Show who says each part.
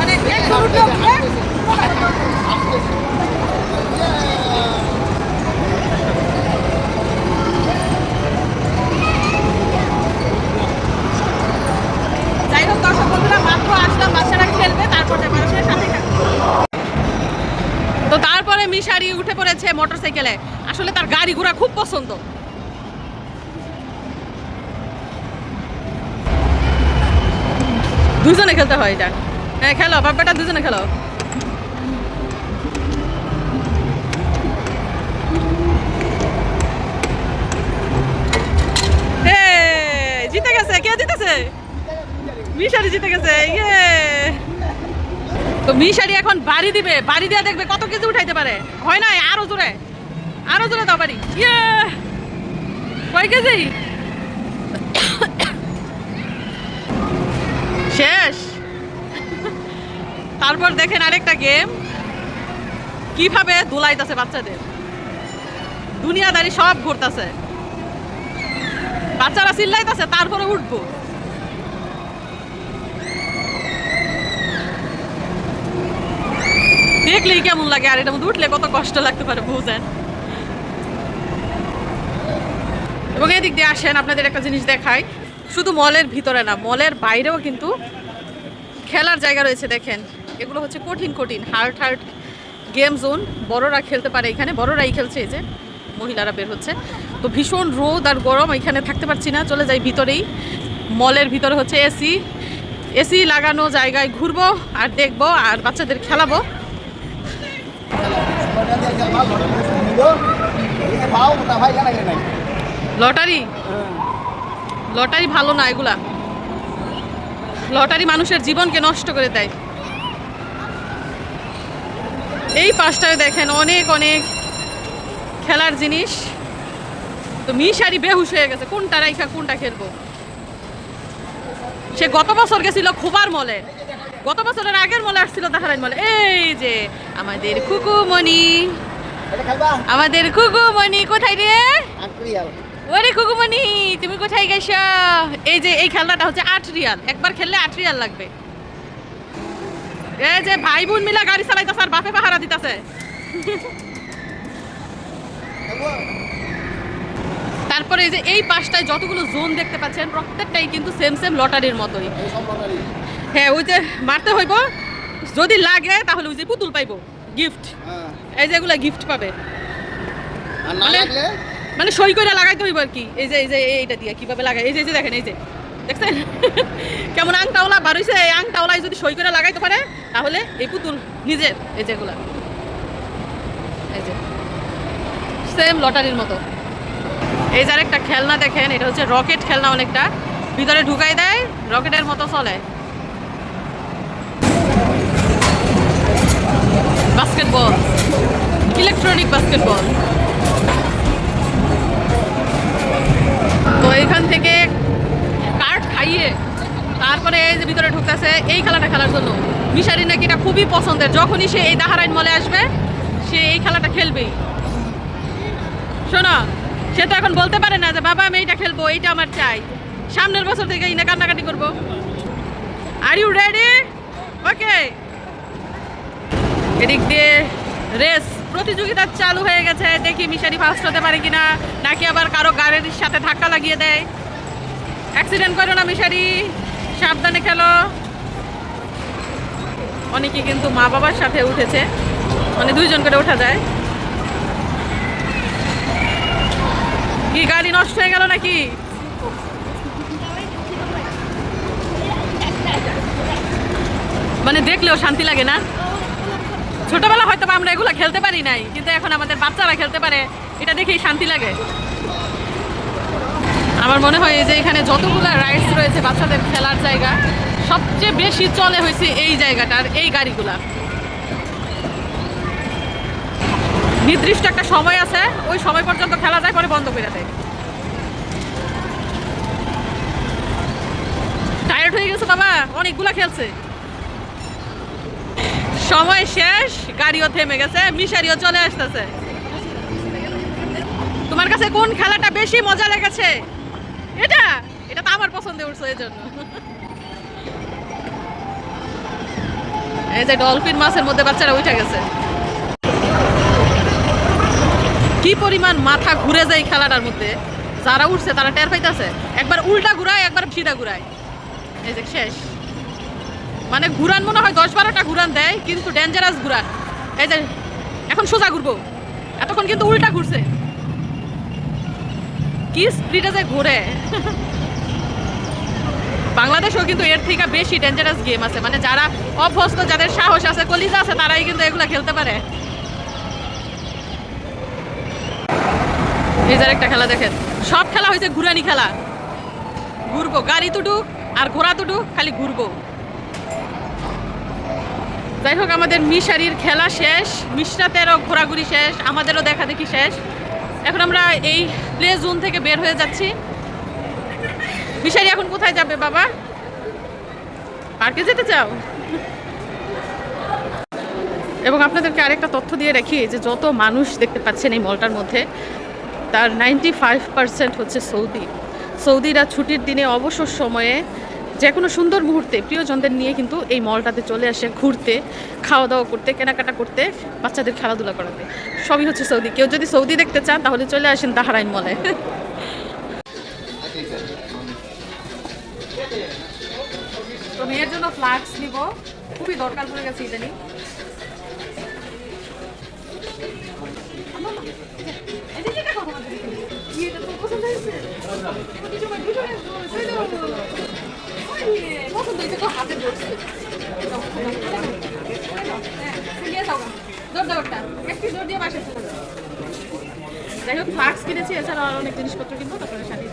Speaker 1: মানে তো তারপরে মিশারি উঠে পড়েছে মোটরসাইকেলে। আসলে তার গাড়ি ঘোড়া খুব পছন্দ। দুজনে খেলতে হয় এটা। হ্যাঁ খেলো, বাপ্পাটা দুজনে খেলো। জিতে গেছে, কে জিতেছে? মিশারি জিতে গেছে ইয়ে। তো মিশারি এখন বাড়ি দিবে, বাড়ি দিয়ে দেখবে কত কিছু উঠাইতে পারে। হয় না আরও জোরে। আরও জোরে দাও বাড়ি। ইয়ে। কয় কেজি? শেষ। তারপর দেখেন আরেকটা গেম। কীভাবে দুলাইতেছে বাচ্চাদের। দুনিয়াদারি সব ঘুরতেছে। বাচ্চারা চিল্লাইতেছে, তারপরে উঠবো। দেখলেই কেমন লাগে, আর এটা মধ্যে উঠলে কত কষ্ট লাগতে পারে, বুঝেন। এবং এদিক দিয়ে আসেন, আপনাদের একটা জিনিস দেখাই। শুধু মলের ভিতরে না, মলের বাইরেও কিন্তু খেলার জায়গা রয়েছে, দেখেন। এগুলো হচ্ছে কঠিন কঠিন, হার্ড হার্ড গেম জোন। বড়রা খেলতে পারে এখানে, বড়রাই খেলছে এই যে, মহিলারা বের হচ্ছে। তো ভীষণ রোদ আর গরম, এখানে থাকতে পারছি না, চলে যাই ভিতরেই। মলের ভিতরে হচ্ছে এসি। এসি লাগানো জায়গায় ঘুরবো আর দেখব আর বাচ্চাদের খেলাবো। লটারি? লটারি ভালো না এগুলা। লটারি মানুষের জীবনকে নষ্ট করে দেয়। এই পাশটায় দেখেন অনেক অনেক খেলার জিনিস। তো মিশারি বেহুশ হয়ে গেছে। কোনটা রাইখা কোনটা খেলব? সে গত বছর গেছিল খুবার মলে। গত বছরের আগের মলে আসছিল তাহারাই মলে। এই যে আমাদের কুকুমণি আমাদের কুকুমণি কোথায় রে? ওরে কুকুমণি তুমি কোথায় গেছ? এই যে এই খেলনাটা হচ্ছে আট রিয়াল একবার খেললে আট রিয়াল লাগবে। এই যে ভাই বোন মিলা গাড়ি চালাইতেছে আর বাপে পাহারা দিতেছে। তারপরে এই যে এই পাশটায় যতগুলো জোন দেখতে পাচ্ছেন প্রত্যেকটাই কিন্তু সেম সেম লটারির মতোই। হ্যাঁ ওই যে মারতে হইব যদি লাগে তাহলে ওই যে পুতুল পাইবো গিফট এই যে এগুলা গিফট পাবে। মানে- মানে সই করে লাগাইতে হইব আর কি। এই যে এই যে এইটা দিয়ে কীভাবে লাগাই এই যে এই যে দেখেন এই যে। দেখছেন? কেমন আংটাওলা বাড়িছে এই আংটাওলাই যদি সই করে লাগাইতে পারে তাহলে এই পুতুল নিজের, এই যেগুলা এই যে। সেম লটারির মতো। এই যার একটা খেলনা দেখেন, এটা হচ্ছে রকেট খেলনা অনেকটা। ভিতরে ঢুকাই দেয়, রকেটের মতো চলে। বাস্কেটবল। Electronic basketball. তো এখান থেকে কার্ড খাইয়ে তারপরে এই যে ভিতরে ঢুকতেছে, এই খেলাটা খেলার জন্য। মিশারি নাকি এটা খুবই পছন্দের। যখনই সে এই দাহারাইন মলে আসবে, সে এই খেলাটা খেলবেই। শোনো, সে তো এখন বলতে পারে না যে, বাবা, আমি এইটা খেলব, এইটা আমার চাই। সামনের বছর থেকে ইনা কান্নাকাটি করব। আর ইউ রেডি ওকে এদিক দিয়ে রেস প্রতিযোগিতা চালু হয়ে গেছে। দেখি মিশারি ফার্স্ট হতে পারে কিনা, নাকি আবার কারও গাড়ির সাথে ধাক্কা লাগিয়ে দেয়। অ্যাক্সিডেন্ট করো না মিশারি, সাবধানে খেলো। অনেকে কিন্তু মা বাবার সাথে উঠেছে। মানে দুইজন করে ওঠা যায়। কি, গাড়ি নষ্ট হয়ে গেল নাকি? মানে দেখলেও শান্তি লাগে না। ছোটবেলা হয়তো আমরা এগুলো খেলতে পারি নাই, কিন্তু এখন আমাদের বাচ্চারা খেলতে পারে, এটা দেখেই শান্তি লাগে। আমার মনে হয় যে এখানে যতগুলো রাইডস রয়েছে বাচ্চাদের খেলার জায়গা সবচেয়ে বেশি চলে হয়েছে এই জায়গাটার, এই গাড়িগুলা। নির্দিষ্ট একটা সময় আছে, ওই সময় পর্যন্ত খেলা যায়, পরে বন্ধ করে দেয়। টায়ার্ড হয়ে গেছে বাবা, অনেকগুলা খেলছে। সময় শেষ, গাড়িও থেমে গেছে, মিশারিও চলে আসতেছে। তোমার কাছে কোন খেলাটা বেশি মজা লেগেছে? এটা? এটা তো আমার পছন্দে উঠছে এই জন্য এই যে ডলফিন মাছের মধ্যে বাচ্চারা উঠে গেছে। কি পরিমাণ মাথা ঘুরে যায় খেলাটার মধ্যে। যারা উঠছে, তারা টের পাইতেছে। একবার উল্টা ঘুরায়, একবার সিধা ঘুরায়। এই যে শেষ। মানে ঘুরান মনে হয় দশ বারোটা ঘুরান দেয়, কিন্তু ডেঞ্জারাস ঘুরান। এই যে এখন সোজা ঘুরবো। এতক্ষণ কিন্তু উল্টা ঘুরছে। কি স্পিডে যে ঘুরে। বাংলাদেশেও কিন্তু এর থেকে বেশি ডেঞ্জারাস গেম আছে। মানে যারা অভ্যস্ত, যাদের সাহস আছে, কলিজা আছে, তারাই কিন্তু এগুলো খেলতে পারে। এই একটা খেলা দেখেন। সব খেলা হয়েছে ঘুরানি খেলা। ঘুরবো। গাড়ি তুটুক আর ঘোড়া তুটুক খালি ঘুরবো। যাই হোক, আমাদের মিশারির খেলা শেষ। মিশরাতেরও ঘোরাঘুরি শেষ। আমাদেরও দেখা দেখি শেষ। এখন আমরা এই প্লে জোন থেকে বের হয়ে যাচ্ছি। মিশারি এখন কোথায় যাবে বাবা? পার্কে যেতে চাও? এবং আপনাদেরকে আরেকটা তথ্য দিয়ে রাখি যে যত মানুষ দেখতে পাচ্ছেন এই মলটার মধ্যে, তার নাইনটি ফাইভ পার্সেন্ট হচ্ছে সৌদি। সৌদিরা ছুটির দিনে অবসর সময়ে যে কোনো সুন্দর মুহূর্তে প্রিয়জনদের নিয়ে কিন্তু এই মলটাতে চলে আসে, ঘুরতে খাওয়া দাওয়া করতে, কেনাকাটা করতে, বাচ্চাদের খেলাধুলা করাতে। সবই হচ্ছে সৌদি। কেউ যদি সৌদি দেখতে চান, তাহলে চলে আসেন দাহারাইন মলে। মেয়ের জন্য ফ্লাক্স নিব খুবই দরকার পড়ে গেছে ইদানিং। যাই হোক ফ্লাক্স কিনেছি এছাড়া অনেক জিনিসপত্র কিনবো, তারপরে সাথে